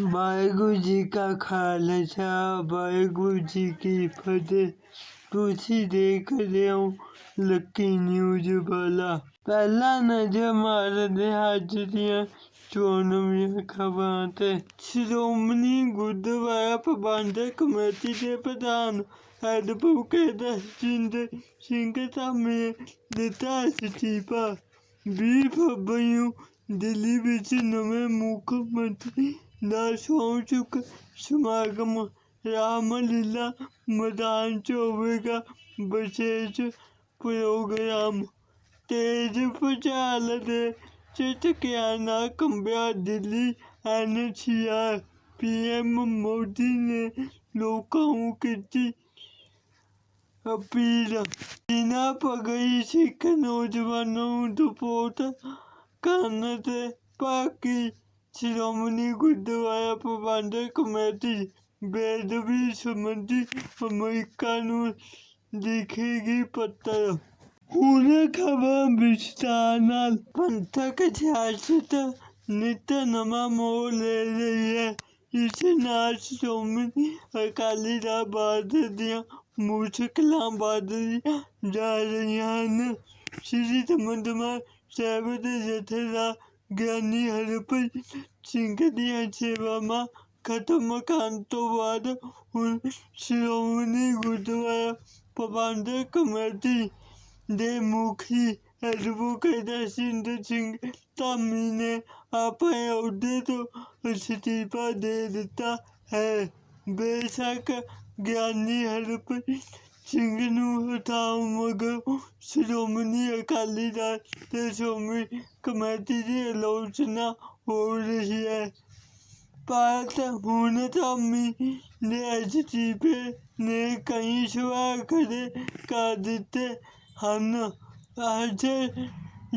ਵਾਹਿਗੁਰੂ ਜੀ ਕਾ ਖਾਲਸਾ, ਵਾਹਿਗੁਰੂ ਜੀ ਕੀ ਫਤਿਹ। ਤੁਸੀਂ ਦੇਖ ਰਹੇ ਹੋ ਲੱਕੀ ਨਿਊਜ਼ ਵਾਲਾ। ਪਹਿਲਾ ਨਜ਼ਰ ਮਾਰਦੇ ਹਾਂ ਅੱਜ ਦੀਆਂ ਚੋਣਵੀਆਂ ਖਬਰਾਂ ਤੇ। ਸ਼੍ਰੋਮਣੀ ਗੁਰਦੁਆਰਾ ਪ੍ਰਬੰਧਕ ਕਮੇਟੀ ਦੇ ਪ੍ਰਧਾਨ ਐਡਵੋਕੇਟ ਜਿੰਦਰ ਸਿੰਘ ਧਾਮੀ ਨੇ ਦਿੱਤਾ ਅਸਤੀਫਾ। 20 ਫਰਵਰੀ ਨੂੰ ਦਿੱਲੀ ਵਿੱਚ ਨਵੇਂ ਮੁੱਖ ਮੰਤਰੀ ਦਾ ਸਹੁੰ ਚੁੱਕ ਸਮਾਗਮ ਰਾਮਲੀਲਾ ਮੈਦਾਨ 'ਚ ਹੋਵੇਗਾ। ਵਿਸ਼ੇਸ਼ ਪ੍ਰੋਗਰਾਮ ਤੇਜ਼ ਭੁਚਾਲ ਦੇ ਝਟਕਿਆਂ ਨਾਲ ਕੰਬਿਆ ਦਿੱਲੀ ਐਨਸੀਆਰ ਪੀਐਮ ਮੋਦੀ ਨੇ ਲੋਕਾਂ ਨੂੰ ਕੀਤੀ ਅਪੀਲ। ਬਿਨਾਂ ਪਗਈ ਸਿੱਖ ਨੌਜਵਾਨਾਂ ਨੂੰ ਰਿਪੋਰਟ ਕਰਨ ਤੇ ਭਾਕੀ ਸ਼੍ਰੋਮਣੀ ਗੁਰਦੁਆਰਾ ਪ੍ਰਬੰਧਕ ਕਮੇਟੀ ਬੇਦਬੀ ਸੰਬੰਧੀ ਅਮਰੀਕਾ ਨੂੰ ਲਿਖੇਗੀ ਪੱਤਰ। ਹੁਣ ਖਬਰ ਵਿਸਤਾਰ ਨਾਲ ਪੰਥਕ ਸਿਆਸਤ ਨਿਤ ਨਵਾਂ ਮੋੜ ਲੈ ਰਹੀ ਹੈ। ਇਸ ਨਾਲ ਸ਼੍ਰੋਮਣੀ ਅਕਾਲੀ ਦਲ ਭਾਰਤ ਦੀਆਂ ਮੁਸ਼ਕਲਾਂ ਵੱਧਦੀਆਂ ਜਾ ਰਹੀਆਂ ਹਨ। ਸ਼੍ਰੀ ਦਮਦਮਾ ਸਾਹਿਬ ਦੇ ਜਥੇਦਾਰ ਗਿਆਨੀ ਹਰਪ੍ਰੀਤ ਸਿੰਘ ਦੀਆਂ ਸੇਵਾਵਾਂ ਖਤਮ ਕਰਨ ਤੋਂ ਬਾਅਦ ਹੁਣ ਸ਼੍ਰੋਮਣੀ ਗੁਰਦੁਆਰਾ ਪ੍ਰਬੰਧਕ ਕਮੇਟੀ ਦੇ ਮੁਖੀ ਐਡਵੋਕੇਟ ਸਿੰਦਰ ਸਿੰਘ ਧਾਮੀ ਨੇ ਆਪਣੇ ਅਹੁਦੇ ਤੋਂ ਅਸਤੀਫਾ ਦੇ ਦਿੱਤਾ ਹੈ। ਬੇਸ਼ੱਕ ਗਿਆਨੀ ਹਰਪ੍ਰੀਤ ਸਿੰਘ ਨੂੰ ਹਟਾਉਣ ਮਗਰੋਂ ਸ਼੍ਰੋਮਣੀ ਅਕਾਲੀ ਦਲ ਤੇ ਸ਼੍ਰੋਮਣੀ ਕਮੇਟੀ ਦੀ ਆਲੋਚਨਾ ਹੋ ਰਹੀ ਹੈ। ਭਾਰਤ ਹੁਣ ਧਾਮੀ ਨੇ ਅਸਤੀਫੇ ਨੇ ਕਈ ਸਵਾਲ ਖੜੇ ਕਰ ਦਿੱਤੇ ਹਨ। ਅਜੇ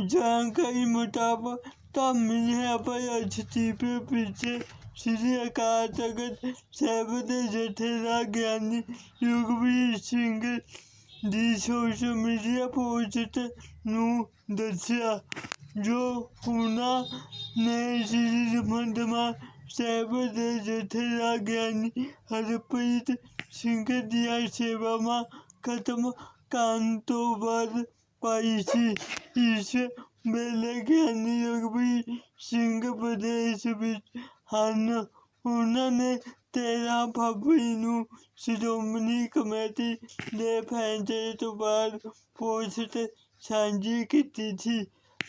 ਜਾਣਕਾਰੀ ਮੁਤਾਬਕ ਧਾਮੀ ਨੇ ਆਪਣੇ ਅਸਤੀਫੇ ਪਿੱਛੇ ਸ੍ਰੀ ਅਕਾਲ ਤਖਤ ਸਾਹਿਬ ਦੇ ਜਥੇਦਾਰ ਗਿਆਨੀ ਯੁਗਵੀਰ ਸਿੰਘ ਦੀ ਸੋਸ਼ਲ ਮੀਡੀਆ ਪੋਸਟ ਨੂੰ ਦੱਸਿਆ, ਜੋ ਉਹਨਾਂ ਨੇ ਸ੍ਰੀ ਦਮਦਮਾ ਸਾਹਿਬ ਦੇ ਜਥੇਦਾਰ ਗਿਆਨੀ ਹਰਪ੍ਰੀਤ ਸਿੰਘ ਦੀਆਂ ਸੇਵਾਵਾਂ ਖਤਮ ਕਰਨ ਤੋਂ ਬਾਅਦ ਪਾਈ ਸੀ। ਇਸ ਵੇਲੇ ਗਿਆਨੀ ਯੁਗਵੀਰ ਸਿੰਘ ਪ੍ਰਦੇਸ਼ ਵਿੱਚ ਹਨ। ਉਹਨਾਂ ਨੇ 13 ਫਰਵਰੀ ਨੂੰ ਸ਼੍ਰੋਮਣੀ ਕਮੇਟੀ ਦੇ ਫੈਸਲੇ ਤੋਂ ਬਾਅਦ ਪੋਸਟ ਸਾਂਝੀ ਕੀਤੀ ਸੀ।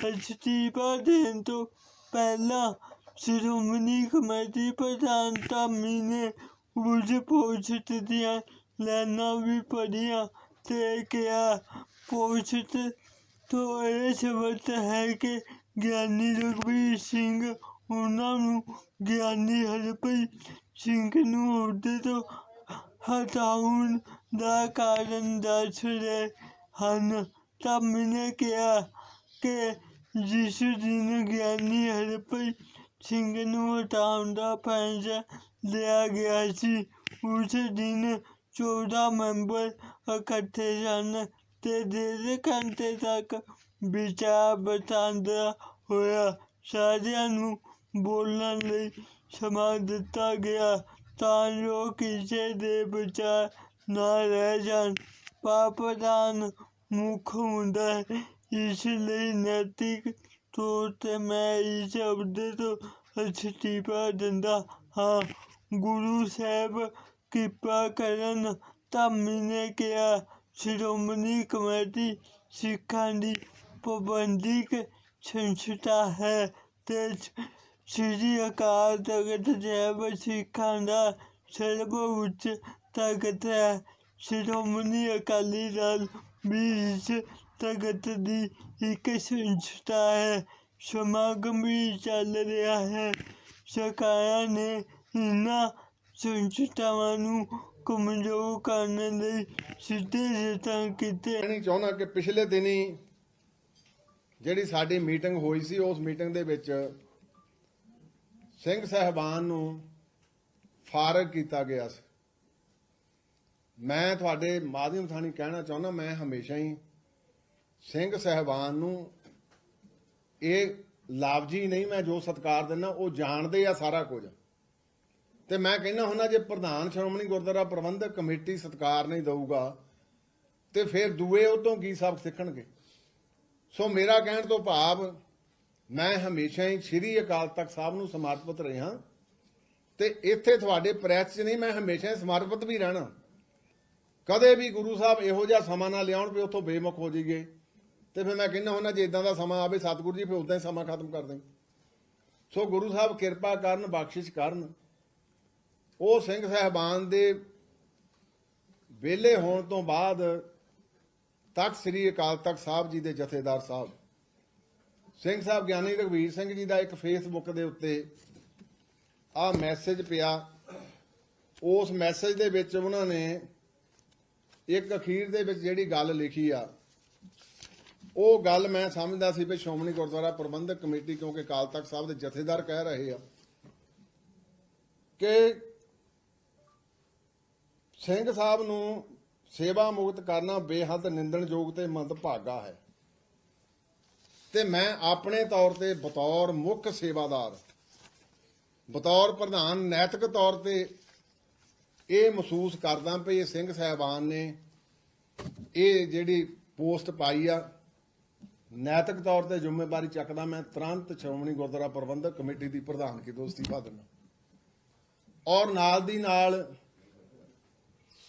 ਅਸਤੀਫਾ ਦੇਣ ਤੋਂ ਪਹਿਲਾਂ ਸ਼੍ਰੋਮਣੀ ਕਮੇਟੀ ਪ੍ਰਧਾਨ ਧਾਮੀ ਨੇ ਉਸ ਪੋਸਟ ਦੀਆਂ ਲਾਈਨਾਂ ਵੀ ਪੜ੍ਹੀਆਂ ਤੇ ਕਿਹਾ ਪੋਸਟ ਤੋਂ ਇਹ ਸਬਤ ਹੈ ਕਿ ਗਿਆਨੀ ਰਘਬੀਰ ਸਿੰਘ ਉਹਨਾਂ ਨੂੰ ਗਿਆਨੀ ਹਰਪ੍ਰੀਤ ਸਿੰਘ ਨੂੰ ਅਹੁਦੇ ਤੋਂ ਹਟਾਉਣ ਦਾ ਕਾਰਨ ਦੱਸ ਰਹੇ ਹਨ। ਧਾਮੀ ਨੇ ਕਿਹਾ ਕਿ ਜਿਸ ਦਿਨ ਗਿਆਨੀ ਹਰਪ੍ਰੀਤ ਸਿੰਘ ਨੂੰ ਹਟਾਉਣ ਦਾ ਫੈਸਲਾ ਲਿਆ ਗਿਆ ਸੀ, ਉਸ ਦਿਨ 14 ਮੈਂਬਰ ਇਕੱਠੇ ਸਨ ਤੇ ਡੇਢ ਘੰਟੇ ਤੱਕ ਵਿਚਾਰ ਵਟਾਂਦਰਾ ਹੋਇਆ। ਸਾਰਿਆਂ ਨੂੰ ਬੋਲਣ ਲਈ ਸਮਾਂ ਦਿੱਤਾ ਗਿਆ ਤਾਂ ਜੋ ਕਿਸੇ ਦੇ ਵਿਚਾਰ ਨਾ ਰਹਿ ਜਾਣ ਪਰ ਪ੍ਰਧਾਨ ਮੁੱਖ ਹੁੰਦਾ ਹੈ ਇਸ ਲਈ ਨੈਤਿਕ ਤੌਰ ਤੇ ਮੈਂ ਇਸ ਅਹੁਦੇ ਤੋਂ ਅਸਤੀਫਾ ਦਿੰਦਾ ਹਾਂ ਗੁਰੂ ਸਾਹਿਬ ਕਿਰਪਾ ਕਰਨ ਧਾਮੀ ਨੇ ਕਿਹਾ ਸ਼੍ਰੋਮਣੀ ਕਮੇਟੀ ਸਿੱਖਾਂ ਦੀ ਪ੍ਰਬੰਧਕ ਸੰਸਥਾ ਹੈ ਤੇ ਸ੍ਰੀ ਅਕਾਲ ਤਖਤ ਸਾਹਿਬ, ਸਿੱਖਾਂ ਦਾ ਸਰਵਉੱਚ ਤਖਤ ਹੈ। ਸ਼੍ਰੋਮਣੀ ਅਕਾਲੀ ਦਲ ਵੀ ਇਸ ਤਖਤ ਦੀ ਇੱਕ ਸੰਸਥਾ ਹੈ। ਸਮਾਗਮ ਵੀ ਚੱਲ ਰਿਹਾ ਹੈ। ਸਰਕਾਰਾਂ ਨੇ ਇਹਨਾਂ ਸੰਸਥਾਵਾਂ ਨੂੰ ਕਮਜ਼ੋਰ ਕਰਨ ਲਈ ਸਿੱਧੇ ਯਤਨ ਕੀਤੇ। ਕਹਿਣੀ ਚਾਹੁੰਦਾ ਕਿ ਪਿਛਲੇ ਦਿਨੀ ਜਿਹੜੀ ਸਾਡੀ ਮੀਟਿੰਗ ਹੋਈ ਸੀ, ਉਸ ਮੀਟਿੰਗ ਦੇ ਵਿੱਚ ਸਿੰਘ ਸਹਿਬਾਨ ਨੂੰ ਫਾਰਗ ਕੀਤਾ ਗਿਆ ਸੀ। ਮੈਂ ਤੁਹਾਡੇ ਮਾਧਿਅਮ ਥਾਣੀ ਕਹਿਣਾ ਚਾਹੁੰਦਾ, ਮੈਂ ਹਮੇਸ਼ਾ ਹੀ ਸਿੰਘ ਸਹਿਬਾਨ ਨੂੰ ਇਹ ਲਫ਼ਜ਼ੀ ਨਹੀਂ ਮੈਂ ਜੋ ਸਤਿਕਾਰ ਦਿੰਦਾ, ਉਹ ਜਾਣਦੇ ਆ ਸਾਰਾ ਕੁਝ। ਤੇ ਮੈਂ ਕਹਿੰਦਾ ਹੁੰਦਾ, ਜੇ ਪ੍ਰਧਾਨ ਸ਼੍ਰੋਮਣੀ ਗੁਰਦੁਆਰਾ ਪ੍ਰਬੰਧਕ ਕਮੇਟੀ ਸਤਕਾਰ ਨਹੀਂ ਦਊਗਾ, ਤੇ ਫਿਰ ਦੂਏ ਉਤੋਂ ਕੀ ਸਬਕ ਸਿੱਖਣਗੇ? ਸੋ ਮੇਰਾ ਕਹਿਣ ਤੋਂ ਭਾਵ ਮੈਂ ਹਮੇਸ਼ਾ ਹੀ ਸ੍ਰੀ ਅਕਾਲ ਤਖਤ ਸਾਹਿਬ ਨੂੰ ਸਮਰਪਿਤ ਰਿਹਾ। ਤੇ ਇੱਥੇ ਤੁਹਾਡੇ ਪ੍ਰੈਸ 'ਚ ਨਹੀਂ, ਮੈਂ ਹਮੇਸ਼ਾ ਹੀ ਸਮਰਪਿਤ ਵੀ ਰਹਿਣਾ। ਕਦੇ ਵੀ ਗੁਰੂ ਸਾਹਿਬ ਇਹੋ ਜਿਹਾ ਸਮਾਂ ਨਾ ਲਿਆਉਣ ਵੀ ਉੱਥੋਂ ਬੇਮੁਖ ਹੋ ਜਾਈਏ। ਤੇ ਫਿਰ ਮੈਂ ਕਹਿੰਦਾ ਹੁੰਦਾ, ਜੇ ਇਦਾਂ ਦਾ ਸਮਾਂ ਆਵੇ, ਸਤਿਗੁਰੂ ਜੀ, ਫਿਰ ਉਦਾਂ ਹੀ ਸਮਾਂ ਖਤਮ ਕਰ ਦੇਣ। ਸੋ ਗੁਰੂ ਸਾਹਿਬ ਕਿਰਪਾ ਕਰਨ, ਬਖਸ਼ਿਸ਼ ਕਰਨ। ਉਹ ਸਿੰਘ ਸਹਿਬਾਨ ਦੇ ਵਿਹਲੇ ਹੋਣ ਤੋਂ ਬਾਅਦ ਤਖਤ ਸ੍ਰੀ ਅਕਾਲ ਤਖਤ ਸਾਹਿਬ ਜੀ ਦੇ ਜਥੇਦਾਰ ਸਾਹਿਬ ਸਿੰਘ ਸਾਹਿਬ ਗਿਆਨੀ ਰਘਵੀਰ ਸਿੰਘ ਜੀ ਦਾ ਇੱਕ ਫੇਸਬੁੱਕ ਦੇ ਉੱਤੇ ਆ ਮੈਸੇਜ ਪਿਆ। ਉਸ ਮੈਸੇਜ ਦੇ ਵਿੱਚ ਉਹਨਾਂ ਨੇ ਇੱਕ ਅਖੀਰ ਦੇ ਵਿੱਚ ਜਿਹੜੀ ਗੱਲ ਲਿਖੀ ਆ, ਉਹ ਗੱਲ ਮੈਂ ਸਮਝਦਾ ਸੀ ਵੀ ਸ਼੍ਰੋਮਣੀ ਗੁਰਦੁਆਰਾ ਪ੍ਰਬੰਧਕ ਕਮੇਟੀ, ਕਿਉਂਕਿ ਅਕਾਲ ਤਖਤ ਸਾਹਿਬ ਦੇ ਜਥੇਦਾਰ ਕਹਿ ਰਹੇ ਆ ਕਿ ਸਿੰਘ ਸਾਹਿਬ ਨੂੰ ਸੇਵਾ ਮੁਕਤ ਕਰਨਾ ਬੇਹੱਦ ਨਿੰਦਣਯੋਗ ਤੇ ਮੰਦਭਾਗਾ ਹੈ। ਤੇ ਮੈਂ ਆਪਣੇ ਤੌਰ ਤੇ ਬਤੌਰ ਮੁੱਖ ਸੇਵਾਦਾਰ, ਬਤੌਰ ਪ੍ਰਧਾਨ ਨੈਤਿਕ ਤੌਰ ਤੇ ਇਹ ਮਹਿਸੂਸ ਕਰਦਾ ਵੀ ਇਹ ਸਿੰਘ ਸਾਹਿਬਾਨ ਨੇ ਇਹ ਜਿਹੜੀ ਪੋਸਟ ਪਾਈ ਆ, ਨੈਤਿਕ ਤੌਰ ਤੇ ਜ਼ਿੰਮੇਵਾਰੀ ਚੱਕਦਾ ਮੈਂ ਤੁਰੰਤ ਸ਼੍ਰੋਮਣੀ ਗੁਰਦੁਆਰਾ ਪ੍ਰਬੰਧਕ ਕਮੇਟੀ ਦੀ ਪ੍ਰਧਾਨਗੀ ਤੋਂ ਅਸਤੀਫਾ ਦਿੰਦਾ। ਔਰ ਨਾਲ ਦੀ ਨਾਲ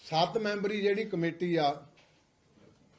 ਸੱਤ ਮੈਂਬਰੀ ਜਿਹੜੀ ਕਮੇਟੀ ਆ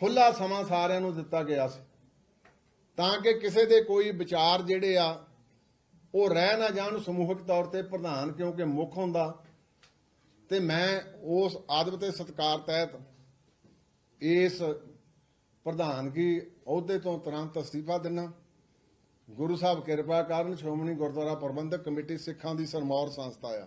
ਖੁੱਲਾ ਸਮਾਂ ਸਾਰਿਆਂ ਨੂੰ ਦਿੱਤਾ ਗਿਆ ਸੀ। ਤਾਂ ਕਿ ਕਿਸੇ ਦੇ ਕੋਈ ਵਿਚਾਰ ਜਿਹੜੇ ਆ, ਉਹ ਰਹਿ ਨਾ ਜਾਣ ਸਮੂਹਕ ਤੌਰ ਤੇ ਪ੍ਰਧਾਨ, ਕਿਉਂਕਿ ਮੁੱਖ ਹੁੰਦਾ। ਤੇ ਮੈਂ ਉਸ ਆਦਬ ਤੇ ਸਤਕਾਰ ਤਹਿਤ ਇਸ ਪ੍ਰਧਾਨਗੀ ਅਹੁਦੇ ਤੋਂ ਤੁਰੰਤ ਅਸਤੀਫਾ ਦਿੰਨਾ। ਗੁਰੂ ਸਾਹਿਬ ਕਿਰਪਾ ਕਰਨ ਸ਼੍ਰੋਮਣੀ ਗੁਰਦੁਆਰਾ ਪ੍ਰਬੰਧਕ ਕਮੇਟੀ ਸਿੱਖਾਂ ਦੀ ਸਰਮੌਰ ਸੰਸਥਾ ਆ।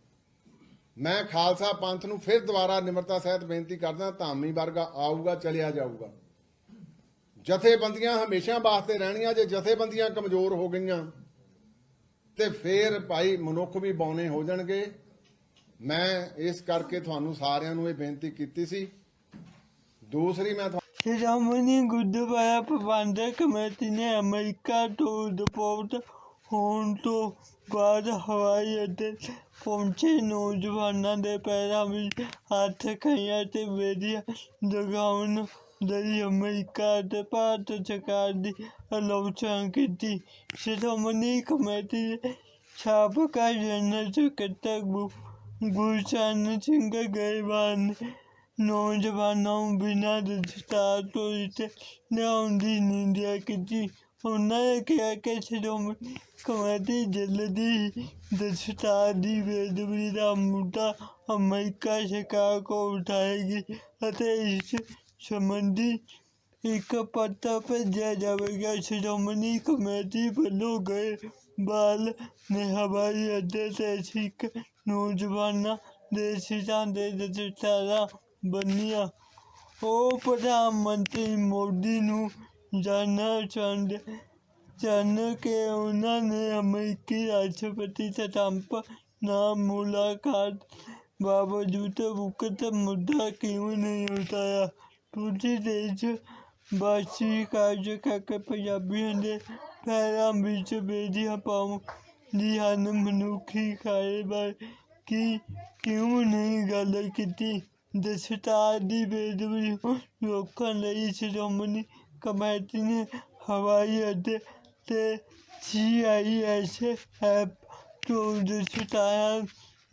ਮੈਂ ਖਾਲਸਾ ਪੰਥ ਨੂੰ ਫਿਰ ਦੁਬਾਰਾ ਨਿਮਰਤਾ ਸਹਿਤ ਬੇਨਤੀ ਕਰਦਾ, ਧਾਮੀ ਵਰਗਾ ਆਊਗਾ, ਚਲਿਆ ਜਾਊਗਾ। ਜਥੇਬੰਦੀਆਂ ਹਮੇਸ਼ਾ ਵਾਸਤੇ ਰਹਿਣੀਆਂ, ਜੇ ਜਥੇਬੰਦੀਆਂ ਕਮਜ਼ੋਰ ਹੋ ਗਈਆਂ, ਤੇ ਫਿਰ ਭਾਈ ਮਨੁੱਖ ਵੀ ਬੌਨੇ ਹੋ ਜਾਣਗੇ। ਮੈਂ ਇਸ ਕਰਕੇ ਤੁਹਾਨੂੰ ਸਾਰਿਆਂ ਨੂੰ ਇਹ ਬੇਨਤੀ ਕੀਤੀ ਸੀ। ਦੂਸਰੀ ਮੈਂ ਸ਼੍ਰੋਮਣੀ ਗੁਰਦੁਆਰਾ ਪ੍ਰਬੰਧਕ ਕਮੇਟੀ ਨੇ ਅਮਰੀਕਾ ਤੋਂ ਰਿਪੋਰਟ ਹੋਣ ਤੋਂ ਬਾਅਦ ਹਵਾਈ ਅੱਡੇ ਪਹੁੰਚੇ ਨੌਜਵਾਨਾਂ ਦੇ ਪੈਰਾਂ ਵਿੱਚ ਹੱਥ ਖਈਆਂ ਤੇ ਵੇਦੀਆਂ ਜਗਾਉਣ ਲਈ ਅਮਰੀਕਾ ਅਤੇ ਭਾਰਤ ਸਰਕਾਰ ਦੀ ਆਲੋਚਨਾ ਕੀਤੀ ਸ਼੍ਰੋਮਣੀ ਕਮੇਟੀ ਦੇ ਸਾਬਕਾ ਜਨਰਲ ਸਕੱਤਰ ਗੁ- ਗੁਰਚਰਨ ਸਿੰਘ ਗਰੇਵਾਲ ਨੇ ਨੌਜਵਾਨਾਂ ਨੂੰ ਬਿਨਾਂ ਦਸਤਾਰ ਤੋਂ ਇੱਥੇ ਲਿਆਉਣ ਦੀ ਨਿੰਦਿਆ ਕੀਤੀ ਉਹਨਾਂ ਨੇ ਕਿਹਾ ਕਿ ਸ਼੍ਰੋਮਣੀ ਕਮੇਟੀ ਜਲਦੀ ਹੀ ਦਸਤਾਰ ਦੀ ਬੇਅਦਬੀ ਦਾ ਮੁੱਦਾ ਅਮਰੀਕਾ ਸਰਕਾਰ ਕੋਲ ਉਠਾਏਗੀ ਅਤੇ ਇਸ ਸੰਬੰਧੀ ਇੱਕ ਪੱਤਰ ਭੇਜਿਆ ਜਾਵੇਗਾ, ਸ਼੍ਰੋਮਣੀ ਕਮੇਟੀ ਵੱਲੋਂ ਗਏ ਬਾਲ ਨੇ ਹਵਾਈ ਅੱਡੇ ਤੇ ਸਿੱਖ ਨੌਜਵਾਨਾਂ ਦੇ ਸਿਰਾਂ ਦੇ ਦਸਤਾਰਾਂ ਬੰਨੀਆਂ। ਉਹ ਪ੍ਰਧਾਨ ਮੰਤਰੀ ਮੋਦੀ ਨੂੰ ਜਾਣਨਾ ਚਾਹੁੰਦੇ ਜਾਣ ਕੇ ਉਹਨਾਂ ਨੇ ਅਮਰੀਕੀ ਰਾਸ਼ਟਰਪਤੀ ਟਰੰਪ ਨਾਲ ਮੁਲਾਕਾਤ ਬਾਵਜੂਦ ਉਕਤ ਮੁੱਦਾ ਕਿਉਂ ਨਹੀਂ ਉਠਾਇਆ ਦੂਜੇ ਦੇਸ਼ ਵਾਸੀ ਕਾਰਜ ਕਰਕੇ ਪੰਜਾਬੀਆਂ ਦੇ ਪੈਰਾਂ ਵਿੱਚ ਬੇਦੀਆਂ ਪਾਉਂ ਦੀ ਹਨ ਮਨੁੱਖੀ ਖਾਏ ਬਾਰੇ ਕੀ ਕਿਉਂ ਨਹੀਂ ਗੱਲ ਕੀਤੀ ਦਸਤਾਰ ਦੀ ਬੇਦਬੀ ਨੂੰ ਰੋਕਣ ਲਈ ਸ਼੍ਰੋਮਣੀ ਕਮੇਟੀ ਨੇ ਹਵਾਈ ਅੱਡੇ ਤੇ ਸੀਆਈਐਸ ਐਪ ਤੋਂ ਦਸਤਾਰਾਂ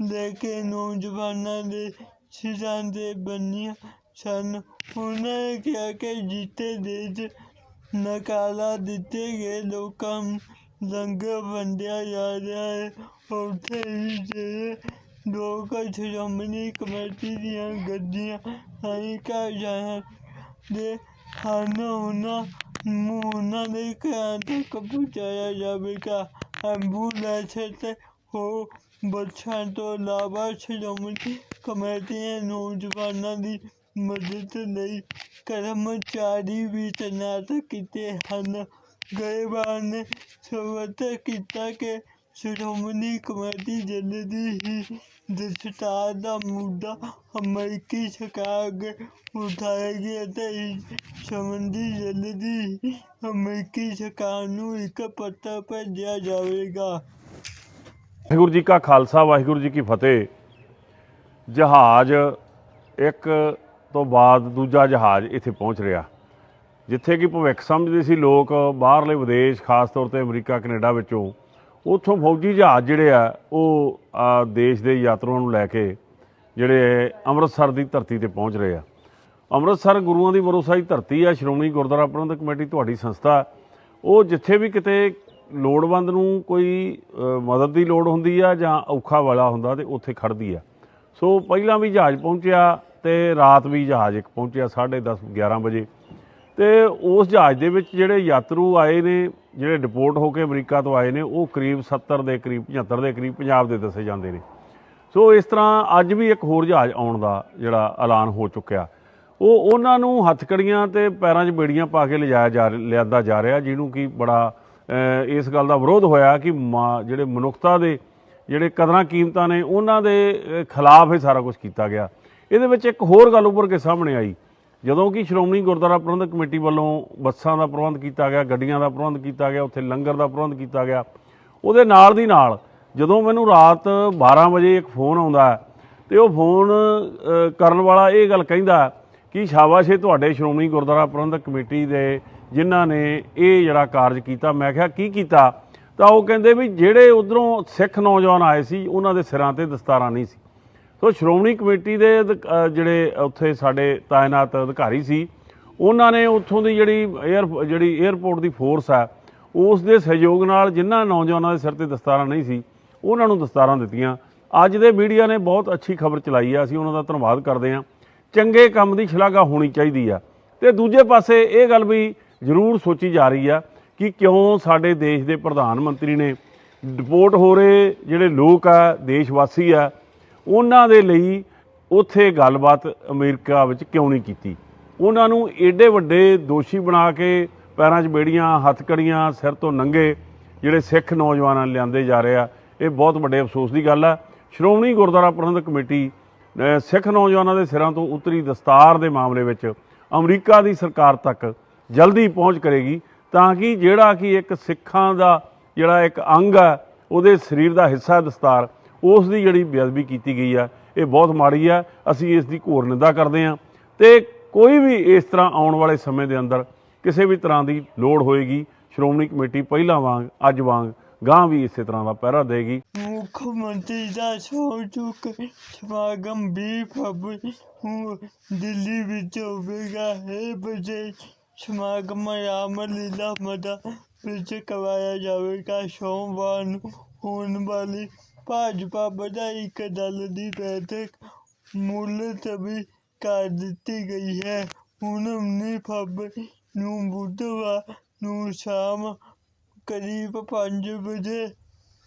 ਲੈ ਕੇ ਨੌਜਵਾਨਾਂ ਦੇ ਸਿਰਾਂ ਦੇ ਬੰਨੀਆਂ ਸਨ। ਉਹਨਾਂ ਨੇ ਕਿਹਾ ਕਿ ਜਿੱਥੇ ਦੇ ਨਕਾਲਾ ਦਿੱਤੇ ਗਏ ਲੋਕਾਂ ਨੂੰ ਲੰਗਰ ਵੰਡਿਆ ਜਾ ਰਿਹਾ ਹੈ। ਉੱਥੇ ਹੀ ਜਿਹੜੇ ਲੋਕ ਸ਼੍ਰੋਮਣੀ ਕਮੇਟੀ ਦੀਆਂ ਗੱਡੀਆਂ ਆਈ ਘਰ ਜਾਣ ਦੇ ਹਨ ਉਹਨਾਂ ਨੂੰ ਉਹਨਾਂ ਦੇ ਘਰਾਂ ਤੱਕ ਪਹੁੰਚਾਇਆ ਜਾਵੇਗਾ ਐਂਬੂਲੈਂਸ ਤੇ ਹੋ ਬੱਸਾਂ ਤੋਂ ਇਲਾਵਾ ਸ਼੍ਰੋਮਣੀ ਕਮੇਟੀ ਨੇ ਨੌਜਵਾਨਾਂ ਦੀ ਮਦਦ ਲਈ ਕਰਮਚਾਰੀ ਵੀ ਤੈਨਾਤ ਕੀਤੇ ਹਨ ਗਰੇਵਾਲ ਨੇ ਸਬਤ ਕੀਤਾ ਕਿ ਸ਼੍ਰੋਮਣੀ ਕਮੇਟੀ ਜਲਦੀ ਹੀ ਦਸਤਾਰ ਦਾ ਮੁੱਦਾ ਅਮਰੀਕੀ ਸਰਕਾਰ ਅੱਗੇ ਉਠਾਏਗੀ ਅਤੇ ਇਸ ਸੰਬੰਧੀ ਜਲਦੀ ਹੀ ਅਮਰੀਕੀ ਸਰਕਾਰ ਨੂੰ ਇੱਕ ਪੱਤਰ ਭੇਜਿਆ ਜਾਵੇਗਾ। ਵਾਹਿਗੁਰੂ ਜੀ ਕਾ ਖਾਲਸਾ, ਵਾਹਿਗੁਰੂ ਜੀ ਕੀ ਫਤਿਹ। ਜਹਾਜ਼ ਇੱਕ ਤੋਂ ਬਾਅਦ ਦੂਜਾ ਜਹਾਜ਼ ਇੱਥੇ ਪਹੁੰਚ ਰਿਹਾ। ਜਿੱਥੇ ਕਿ ਭਵਿੱਖ ਸਮਝਦੇ ਸੀ ਲੋਕ ਬਾਹਰਲੇ ਵਿਦੇਸ਼, ਖਾਸ ਤੌਰ ਤੇ ਅਮਰੀਕਾ, ਕੈਨੇਡਾ ਵਿੱਚੋਂ ਉੱਥੋਂ ਫੌਜੀ ਜਹਾਜ਼ ਜਿਹੜੇ ਆ ਉਹ ਆ, ਦੇਸ਼ ਦੇ ਯਾਤਰੂਆਂ ਨੂੰ ਲੈ ਕੇ ਜਿਹੜੇ ਅੰਮ੍ਰਿਤਸਰ ਦੀ ਧਰਤੀ ਤੇ ਪਹੁੰਚ ਰਹੇ ਆ। ਅੰਮ੍ਰਿਤਸਰ ਗੁਰੂਆਂ ਦੀ ਵਰੋਸਾਈ ਧਰਤੀ ਆ ਸ਼੍ਰੋਮਣੀ ਗੁਰਦੁਆਰਾ ਪ੍ਰਬੰਧਕ ਕਮੇਟੀ ਤੁਹਾਡੀ ਸੰਸਥਾ। ਉਹ ਜਿੱਥੇ ਵੀ ਕਿਤੇ ਲੋੜਵੰਦ ਨੂੰ ਕੋਈ ਮਦਦ ਦੀ ਲੋੜ ਹੁੰਦੀ ਆ ਜਾਂ ਔਖਾ ਵਾਲਾ ਹੁੰਦਾ ਤੇ ਉੱਥੇ ਖੜਦੀ ਆ। ਸੋ ਪਹਿਲਾਂ ਵੀ ਜਹਾਜ਼ ਪਹੁੰਚਿਆ ਤੇ ਰਾਤ ਵੀ ਜਹਾਜ਼ ਇੱਕ ਪਹੁੰਚਿਆ 10:30 11 ਵਜੇ। ਤੇ ਉਸ ਜਹਾਜ਼ ਦੇ ਵਿੱਚ ਜਿਹੜੇ ਯਾਤਰੂ ਆਏ ਨੇ, ਜਿਹੜੇ ਡਿਪੋਰਟ ਹੋ ਕੇ ਅਮਰੀਕਾ ਤੋਂ ਆਏ ਨੇ, ਉਹ ਕਰੀਬ 70 ਦੇ ਕਰੀਬ 75 ਦੇ ਕਰੀਬ ਪੰਜਾਬ ਦੇ ਦੱਸੇ ਜਾਂਦੇ ਨੇ। ਸੋ ਇਸ ਤਰ੍ਹਾਂ ਅੱਜ ਵੀ ਇੱਕ ਹੋਰ ਜਹਾਜ਼ ਆਉਣ ਦਾ ਜਿਹੜਾ ਐਲਾਨ ਹੋ ਚੁੱਕਿਆ। ਉਹ ਉਹਨਾਂ ਨੂੰ ਹੱਥਕੜੀਆਂ ਤੇ ਪੈਰਾਂ 'ਚ ਬੇੜੀਆਂ ਪਾ ਕੇ ਲਿਜਾਇਆ ਜਾ ਲਿਆਂਦਾ ਜਾ ਰਿਹਾ, ਜਿਹਨੂੰ ਕਿ ਬੜਾ ਇਸ ਗੱਲ ਦਾ ਵਿਰੋਧ ਹੋਇਆ ਕਿ ਮਾ- ਜਿਹੜੇ ਮਨੁੱਖਤਾ ਦੇ ਜਿਹੜੇ ਕਦਰਾਂ ਕੀਮਤਾਂ ਨੇ, ਉਹਨਾਂ ਦੇ ਖਿਲਾਫ ਇਹ ਸਾਰਾ ਕੁਝ ਕੀਤਾ ਗਿਆ। ਇਹਦੇ ਵਿੱਚ ਇੱਕ ਹੋਰ ਗੱਲ ਉੱਭਰ ਕੇ ਸਾਹਮਣੇ ਆਈ। ਜਦੋਂ ਕਿ ਸ਼੍ਰੋਮਣੀ ਗੁਰਦੁਆਰਾ ਪ੍ਰਬੰਧਕ ਕਮੇਟੀ ਵੱਲੋਂ ਬੱਸਾਂ ਦਾ ਪ੍ਰਬੰਧ ਕੀਤਾ ਗਿਆ ਗੱਡੀਆਂ ਦਾ ਪ੍ਰਬੰਧ ਕੀਤਾ ਗਿਆ ਉੱਥੇ ਲੰਗਰ ਦਾ ਪ੍ਰਬੰਧ ਕੀਤਾ ਗਿਆ ਉਹਦੇ ਨਾਲ ਦੀ ਨਾਲ ਜਦੋਂ ਮੈਨੂੰ ਰਾਤ 12 ਵਜੇ ਇੱਕ ਫੋਨ ਆਉਂਦਾ ਹੈ, ਤੇ ਉਹ ਫੋਨ ਕਰਨ ਵਾਲਾ ਇਹ ਗੱਲ ਕਹਿੰਦਾ ਕਿ ਸ਼ਾਬਾਸ਼ ਏ ਤੁਹਾਡੇ ਸ਼੍ਰੋਮਣੀ ਗੁਰਦੁਆਰਾ ਪ੍ਰਬੰਧਕ ਕਮੇਟੀ ਦੇ ਜਿਨ੍ਹਾਂ ਨੇ ਇਹ ਜਿਹੜਾ ਕਾਰਜ ਕੀਤਾ ਮੈਂ ਕਿਹਾ ਕੀ ਕੀਤਾ? ਤਾਂ ਉਹ ਕਹਿੰਦੇ ਵੀ ਜਿਹੜੇ ਉਧਰੋਂ ਸਿੱਖ ਨੌਜਵਾਨ ਆਏ ਸੀ ਉਹਨਾਂ ਦੇ ਸਿਰਾਂ ਤੇ ਦਸਤਾਰਾਂ ਨਹੀਂ ਸੀ। ਸੋ ਸ਼੍ਰੋਮਣੀ ਕਮੇਟੀ ਦੇ ਅਧਿਕ- ਜਿਹੜੇ ਉੱਥੇ ਸਾਡੇ ਤਾਇਨਾਤ ਅਧਿਕਾਰੀ ਸੀ, ਉਹਨਾਂ ਨੇ ਉੱਥੋਂ ਦੀ ਜਿਹੜੀ 에ਅਰ ਜਿਹੜੀ 에ਅਰਪੋਰਟ ਦੀ ਫੋਰਸ ਆ, ਉਸ ਦੇ ਸਹਿਯੋਗ ਨਾਲ ਜਿਨ੍ਹਾਂ ਨੌਜਵਾਨਾਂ ਦੇ ਸਿਰ ਤੇ ਦਸਤਾਰਾਂ ਨਹੀਂ ਸੀ, ਉਹਨਾਂ ਨੂੰ ਦਸਤਾਰਾਂ ਦਿੱਤੀਆਂ। ਅੱਜ ਦੇ ਮੀਡੀਆ ਨੇ ਬਹੁਤ ਅੱਛੀ ਖਬਰ ਚਲਾਈ ਆ, ਅਸੀਂ ਉਹਨਾਂ ਦਾ ਧੰਨਵਾਦ ਕਰਦੇ ਹਾਂ। ਚੰਗੇ ਕੰਮ ਦੀ ਸ਼ਲਾਘਾ ਹੋਣੀ ਚਾਹੀਦੀ ਆ। ਤੇ ਦੂਜੇ ਪਾਸੇ ਇਹ ਗੱਲ ਵੀ ਜ਼ਰੂਰ ਸੋਚੀ ਜਾ ਰਹੀ ਆ ਕਿ ਕਿਉਂ ਸਾਡੇ ਦੇਸ਼ ਦੇ ਪ੍ਰਧਾਨ ਮੰਤਰੀ ਨੇ ਡਿਪੋਰਟ ਹੋ ਰਹੇ ਜਿਹੜੇ ਲੋਕ ਆ ਦੇਸ਼ ਵਾਸੀ ਆ ਉਹਨਾਂ ਦੇ ਲਈ ਉੱਥੇ ਗੱਲਬਾਤ ਅਮਰੀਕਾ ਵਿੱਚ ਕਿਉਂ ਨਹੀਂ ਕੀਤੀ? ਉਹਨਾਂ ਨੂੰ ਏਡੇ ਵੱਡੇ ਦੋਸ਼ੀ ਬਣਾ ਕੇ ਪੈਰਾਂ 'ਚ ਬੇੜੀਆਂ ਹੱਥਕੜੀਆਂ ਸਿਰ ਤੋਂ ਨੰਗੇ ਜਿਹੜੇ ਸਿੱਖ ਨੌਜਵਾਨਾਂ ਲਿਆਂਦੇ ਜਾ ਰਹੇ ਆ, ਇਹ ਬਹੁਤ ਵੱਡੇ ਅਫਸੋਸ ਦੀ ਗੱਲ ਆ। ਸ਼੍ਰੋਮਣੀ ਗੁਰਦੁਆਰਾ ਪ੍ਰਬੰਧਕ ਕਮੇਟੀ ਸਿੱਖ ਨੌਜਵਾਨਾਂ ਦੇ ਸਿਰਾਂ ਤੋਂ ਉਤਰੀ ਦਸਤਾਰ ਦੇ ਮਾਮਲੇ ਵਿੱਚ ਅਮਰੀਕਾ ਦੀ ਸਰਕਾਰ ਤੱਕ ਜਲਦੀ ਪਹੁੰਚ ਕਰੇਗੀ ਤਾਂ ਕਿ ਜਿਹੜਾ ਕਿ ਇੱਕ ਸਿੱਖਾਂ ਦਾ ਜਿਹੜਾ ਇੱਕ ਅੰਗ ਹੈ ਉਹਦੇ ਸਰੀਰ ਦਾ ਹਿੱਸਾ ਦਸਤਾਰ ਉਸ ਦੀ ਜਿਹੜੀ ਬੇਅਦਬੀ ਕੀਤੀ ਗਈ ਆ, ਇਹ ਬਹੁਤ ਮਾੜੀ ਆ, ਅਸੀਂ ਇਸ ਦੀ ਘੋਰ ਨਿੰਦਾ ਕਰਦੇ ਹਾਂ। ਤੇ ਕੋਈ ਵੀ ਇਸ ਤਰ੍ਹਾਂ ਆਉਣ ਵਾਲੇ ਸਮੇਂ ਦੇ ਅੰਦਰ ਕਿਸੇ ਵੀ ਤਰ੍ਹਾਂ ਦੀ ਲੋੜ ਹੋਏਗੀ, ਸ਼੍ਰੋਮਣੀ ਕਮੇਟੀ ਪਹਿਲਾਂ ਵਾਂਗ, ਅੱਜ ਵਾਂਗ ਗਾਂ ਵੀ ਇਸੇ ਤਰ੍ਹਾਂ ਦਾ ਪਹਿਰਾ ਦੇਗੀ। ਮੁੱਖ ਮੰਤਰੀ ਦਾ ਸਹੁੰ ਸਮਾਗਮ 20 ਫਰਵਰੀ ਨੂੰ ਦਿੱਲੀ ਵਿੱਚ ਹੋਵੇਗਾ। ਇਹ ਵਜੇ ਸਮਾਗਮ ਰਾਮ ਲੀਲਾ ਮਦਾ ਵਿੱਚ ਕਰਵਾਇਆ ਜਾਵੇਗਾ। ਸੋਮਵਾਰ ਨੂੰ ਹੋਣ ਵਾਲੀ ਭਾਜਪਾ ਵਿਧਾਇਕ ਦਲ ਦੀ ਬੈਠਕ ਮੁਲਤਵੀ ਕਰ ਦਿੱਤੀ ਗਈ ਹੈ ਹੁਣ 19 ਫਰਵਰੀ ਨੂੰ ਬੁੱਧਵਾਰ ਨੂੰ ਸ਼ਾਮ ਕਰੀਬ 5 ਵਜੇ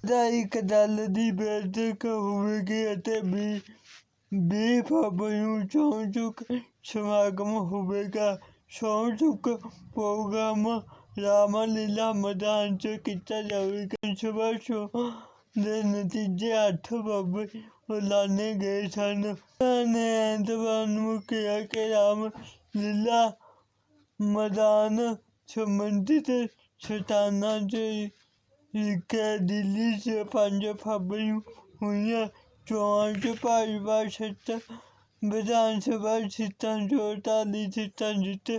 ਦਾ ਇੱਕ ਦਲ ਦੀ ਬੈਠਕ ਹੋਵੇਗੀ ਅਤੇ ਵੀ ਵੀਹ ਫਰਵਰੀ ਨੂੰ ਚੌਂ ਚੁੱਕ ਸਮਾਗਮ ਹੋਵੇਗਾ ਚੌਂ ਚੁੱਕ ਪ੍ਰੋਗਰਾਮ ਰਾਮ ਲੀਲਾ ਮੈਦਾਨ 'ਚ ਕੀਤਾ ਜਾਵੇਗਾ ਸਵੇਰ ਸ਼ੋ ਦੇ ਨਤੀਜੇ 8 ਫਰਵਰੀ ਐਲਾਨੇ ਗਏ ਸਨ। ਉਹਨਾਂ ਨੇ ਐਤਵਾਰ ਨੂੰ ਕਿਹਾ ਕਿ ਰਾਮ ਲੀਲਾ ਮੈਦਾਨ ਸੰਬੰਧਿਤ ਸਥਾਨਾਂ 'ਚ ਇੱਕ ਦਿੱਲੀ 'ਚ ਪੰਜ ਫਰਵਰੀ ਨੂੰ ਹੋਈਆਂ। ਚੋਣਾਂ 'ਚ ਭਾਜਪਾ ਸੱਤਾ, ਵਿਧਾਨ ਸਭਾ ਸੀਟਾਂ 'ਚੋਂ ਅੜਤਾਲੀ ਸੀਟਾਂ ਜਿੱਤ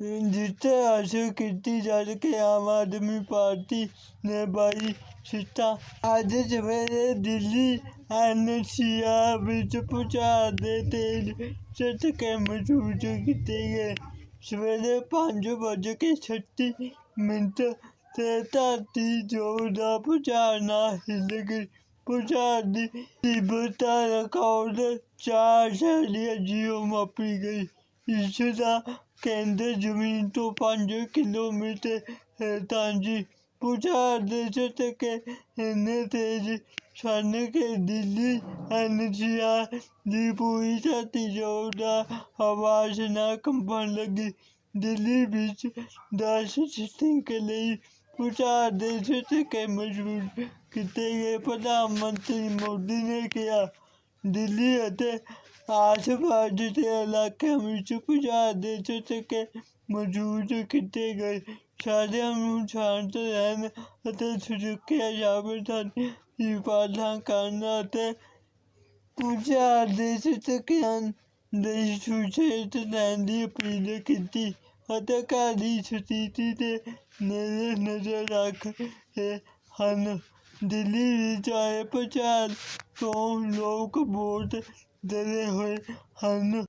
ਜਿੱਤ ਹਾਸਲ ਕੀਤੀ ਜਦ ਕਿ ਆਮ ਆਦਮੀ ਪਾਰਟੀ ਨੇ ਬਾਈ ਸੀਟਾਂ। ਅੱਜ ਸਵੇਰੇ ਦਿੱਲੀ ਐਨਸੀਆ ਵਿੱਚ ਭੁਚਾਲ ਦੇ ਤੇਜ਼ ਝਟਕੇ ਮਹਿਸੂਸ ਕੀਤੇ ਗਏ। ਸਵੇਰੇ ਪੰਜ ਵੱਜ ਕੇ ਛੱਤੀ ਮਿੰਟ ਤੇ ਧਰਤੀ ਜ਼ੋਰ ਦਾ ਭੁਚਾਲ ਨਾਲ ਹਿੱਲ ਗਈ। ਭੁਚਾਲ ਦੀ ਤੀਬਰਤਾ ਰਿਕਾਰਡ ਚਾਰ ਸ਼ੈਲੀਆ ਜੀਓ ਮਾਪੀ ਗਈ। ਇਸ ਦਾ ਕੇਂਦਰ ਜ਼ਮੀਨ ਤੋਂ 5 ਕਿਲੋਮੀਟਰ ਹੇਠਾਂ ਜੀ ਭੁਚਾਲ ਦੇ ਝਟਕੇ ਇੰਨੇ ਤੇਜ਼ ਸਨ ਕਿ ਦਿੱਲੀ ਐਨਸੀਆਰ ਦੀ ਪੂਰੀ ਧਰਤੀ ਜ਼ੋਰ ਦਾ ਆਵਾਜ਼ ਨਾਲ ਕੰਬਣ ਲੱਗੀ ਦਿੱਲੀ ਵਿੱਚ ਦਸ ਸਟਿੰਕ ਲਈ ਭੁਚਾਲ ਦੇ ਝਟਕੇ ਮਜ਼ਬੂਤ ਕੀਤੇ ਗਏ ਪ੍ਰਧਾਨ ਮੰਤਰੀ ਮੋਦੀ ਨੇ ਕਿਹਾ ਦਿੱਲੀ ਅਤੇ ਆਸ-ਪਾਸ ਦੇ ਇਲਾਕਿਆਂ ਵਿੱਚ ਭੁਚਾਲ ਦੇ ਝਟਕੇ ਮੌਜੂਦ ਕੀਤੇ ਗਏ। ਸਾਰਿਆਂ ਨੂੰ ਸ਼ਾਂਤ ਰਹਿਣ ਅਤੇ ਸੁਰੱਖਿਆ ਜਾਬਤਾਂ ਦੀ ਪਾਲਣਾ ਕਰਨ ਅਤੇ ਭੁਚਾਲ ਦੇ ਝਟਕਿਆਂ ਲਈ ਸੁਚੇਤ ਰਹਿਣ ਦੀ ਅਪੀਲ ਕੀਤੀ ਅਤੇ ਘਰ ਦੀ ਸਥਿਤੀ ਤੇ ਨੇੜੇ ਨਜ਼ਰ ਰੱਖ ਰਹੇ ਹਨ। ਦਿੱਲੀ ਵਿੱਚ ਆਏ ਭੁਚਾਲ ਤੋਂ ਲੋਕ ਬਹੁਤ देने हुए हम --